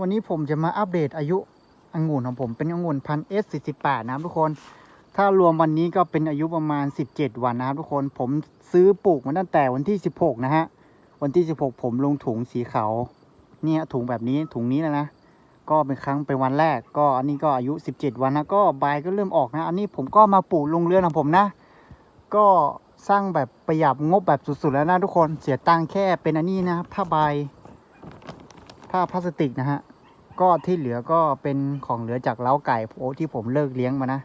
วันนี้ผมจะมาอัปเดตอายุองุ่นของผมเป็นองุ่นพันเอสสี่สิบแปดนะครับทุกคน ถ้ารวมวันนี้ก็เป็นอายุประมาณสิบเจ็ดวันนะครับทุกคน ผมซื้อปลูกมาตั้งแต่วันที่สิบหกนะฮะ วันที่สิบหกผมลงถุงสีขาว เนี่ยถุงแบบนี้ถุงนี้แล้วนะ ก็เป็นครั้งเป็นวันแรก ก็อันนี้ก็อายุสิบเจ็ดวันนะ ก็ใบก็เริ่มออกนะ อันนี้ผมก็มาปลูกลงเรือนของผมนะ ก็สร้างแบบประหยัดงบแบบสุดๆแล้วนะทุกคน เสียตังค์แค่เป็นอันนี้นะครับผ้าใบ ผ้าพลาสติกนะฮะ ก็ที่เหลือก็เป็นของเหลือจากเล้าไก่โอ้ที่ผมเลิกเลี้ยงมานะ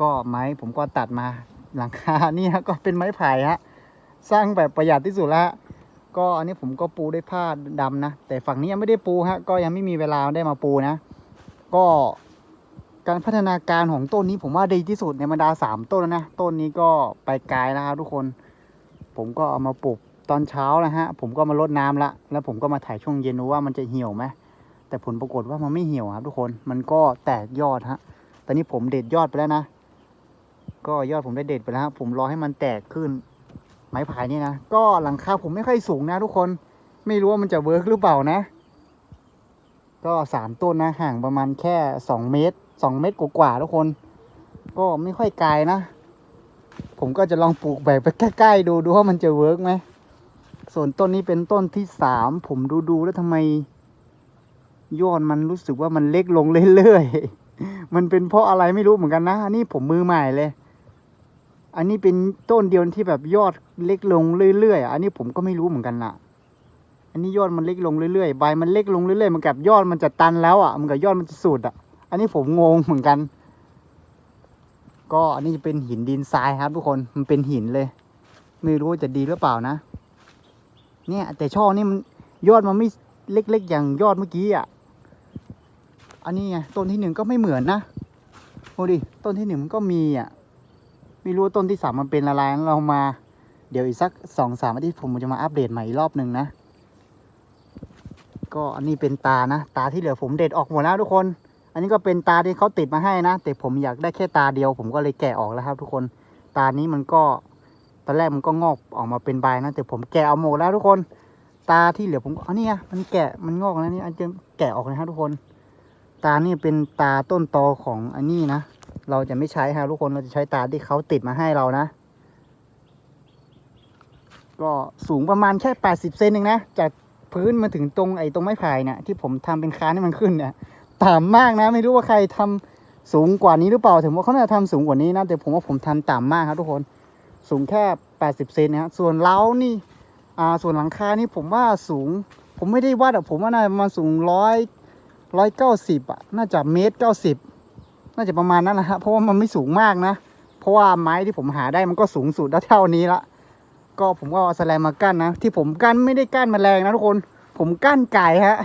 ก็ไม้ผมก็ตัดมาหลังคานี่ฮะก็เป็นไม้ไผ่ฮะ สร้างแบบประหยัดที่สุดละก็อันนี้ผมก็ปูด้วยผ้าดำนะ แต่ฝั่งนี้ยังไม่ได้ปูฮะ ก็ยังไม่มีเวลาได้มาปูนะ ก็การพัฒนาการของต้นนี้ผมว่าดีที่สุดในบรรดาสามต้นแล้วนะ ต้นนี้ก็ไปไกลแล้วครับทุกคน ผมก็เอามาปลูก ตอนเช้านะฮะผมก็มารดน้ำละแล้วผมก็มาถ่ายช่วงเย็นดูว่ามันจะเหี่ยวไหมแต่ผลปรากฏว่ามันไม่เหี่ยวครับทุกคนมันก็แตกยอดฮะตอนนี้ผมเด็ดยอดไปแล้วนะ ก็ยอดผมได้เด็ดไปแล้วฮะผมรอให้มันแตกขึ้น ไม้พายนี่นะก็หลังคาผมไม่ค่อยสูงนะ ทุกคนไม่รู้ว่ามันจะเวิร์กหรือเปล่านะ ก็สามต้นนะห่างประมาณแค่สองเมตรสองเมตรกว่าๆทุกคน ก็ไม่ค่อยไกลนะ ผมก็จะลองปลูกแบบไปใกล้ๆดูดูว่ามันจะเวิร์กไหม ส่วนต้นนี้เป็นต้นที่สามผมดูดูๆแล้วทำไมยอดมันรู้สึกว่ามันเล็กลงเรื่อยๆ มันเป็นเพราะอะไรไม่รู้เหมือนกันนะอันนี้ผมมือใหม่เลย อันนี้เป็นต้นเดียวที่แบบยอดเล็กลงเรื่อยๆ อันนี้ผมก็ไม่รู้เหมือนกันล่ะ อันนี้ยอดมันเล็กลงเรื่อยๆ ใบมันเล็กลงเรื่อยๆ มันกับยอดมันจะตันแล้วอะ มันกับยอดมันจะสุดอะ อันนี้ผมงงเหมือนกัน ก็อันนี้จะเป็นหินดินทรายครับทุกคน มันเป็นหินเลย ไม่รู้จะดีหรือเปล่านะ เนี่ย แต่ช่อนี่มันยอดมันไม่เล็กๆ อย่างยอดเมื่อกี้อะ อันนี้ไงต้นที่หนึ่งก็ไม่เหมือนนะโอ้ดิต้นที่หนึ่งมันก็มีอะไม่รู้ต้นที่สามมันเป็นอะไรเรามา เดี๋ยวอีกสักสองสามอาทิตย์ผมจะมาอัปเดตใหม่อีกรอบหนึ่งนะ ก็อันนี้เป็นตานะ ตาที่เหลือผมเด็ดออกหมดแล้วทุกคน อันนี้ก็เป็นตาที่เขาติดมาให้นะ แต่ผมอยากได้แค่ตาเดียว ผมก็เลยแกะออกแล้วครับ ทุกคน ตานี้มันก็ ตอนแรกมันก็งอกออกมาเป็นใบนะแต่ผมแกะเอาหมดแล้วทุกคน ตาที่เหลือผมอ๋อนี่ไงมันแกะมันงอกแล้วนี่อันจะแกะออกนะครับทุกคน ตานี่เป็นตาต้นตอของอันนี้นะเราจะไม่ใช้ครับทุกคนเราจะใช้ตาที่เขาติดมาให้เรานะ ก็สูงประมาณแค่ 80 เซนเองนะ จากพื้นมาถึงตรงไอ้ตรงไม้ไผ่เนี่ยที่ผมทำเป็นค้านให้มันขึ้นเนี่ยต่ำมากนะ ไม่รู้ว่าใครทำสูงกว่านี้หรือเปล่าถึงว่าเขาน่าจะทำสูงกว่านี้นะแต่ผมว่าผมทำต่ำมากครับทุกคน สูงแค่ 80 เซนนะฮะส่วนเล้านี่อ่าส่วนหลังคานี่ผมว่าสูง ผมไม่ได้วัดอะผมว่าน่าจะมาสูงร้อยร้อยเก้าสิบอะน่าจะเมตรเก้าสิบน่าจะประมาณนั้นนะฮะเพราะว่ามันไม่สูงมากนะ เพราะว่าไม้ที่ผมหาได้มันก็สูงสุดได้เท่านี้ละก็ผมก็เอาแสแลมมากั้นนะ ที่ผมกั้นไม่ได้กั้นแมลงนะทุกคน ผมกั้นไก่ฮะ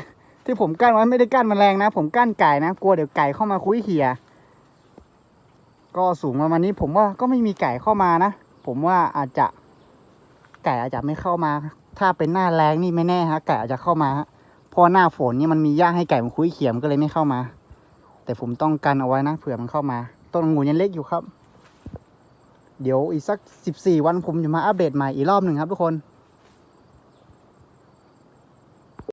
ที่ผมกั้นไว้ไม่ได้กั้นแมลงนะ ผมกั้นไก่นะกลัวเดี๋ยวไก่เข้ามาคุยเขี่ยก็สูงประมาณนี้ผมว่าก็ไม่มีไก่เข้ามานะ ผมว่าอาจจะไก่อาจจะไม่เข้ามา ถ้าเป็นหน้าแรงนี่ไม่แน่ฮะไก่อาจจะเข้ามาเพราะหน้าฝนนี่มันมีหญ้าให้ไก่มันคุ้ยเขี่ยมนก็เลยไม่เข้ามา แต่ผมต้องกันเอาไว้นะเผื่อมันเข้ามา ต้นองูยังเล็กอยู่ครับ เดี๋ยวอีกสักสิบสี่วันผมจะมาอัปเดตใหม่อีกรอบหนึ่งครับทุกคน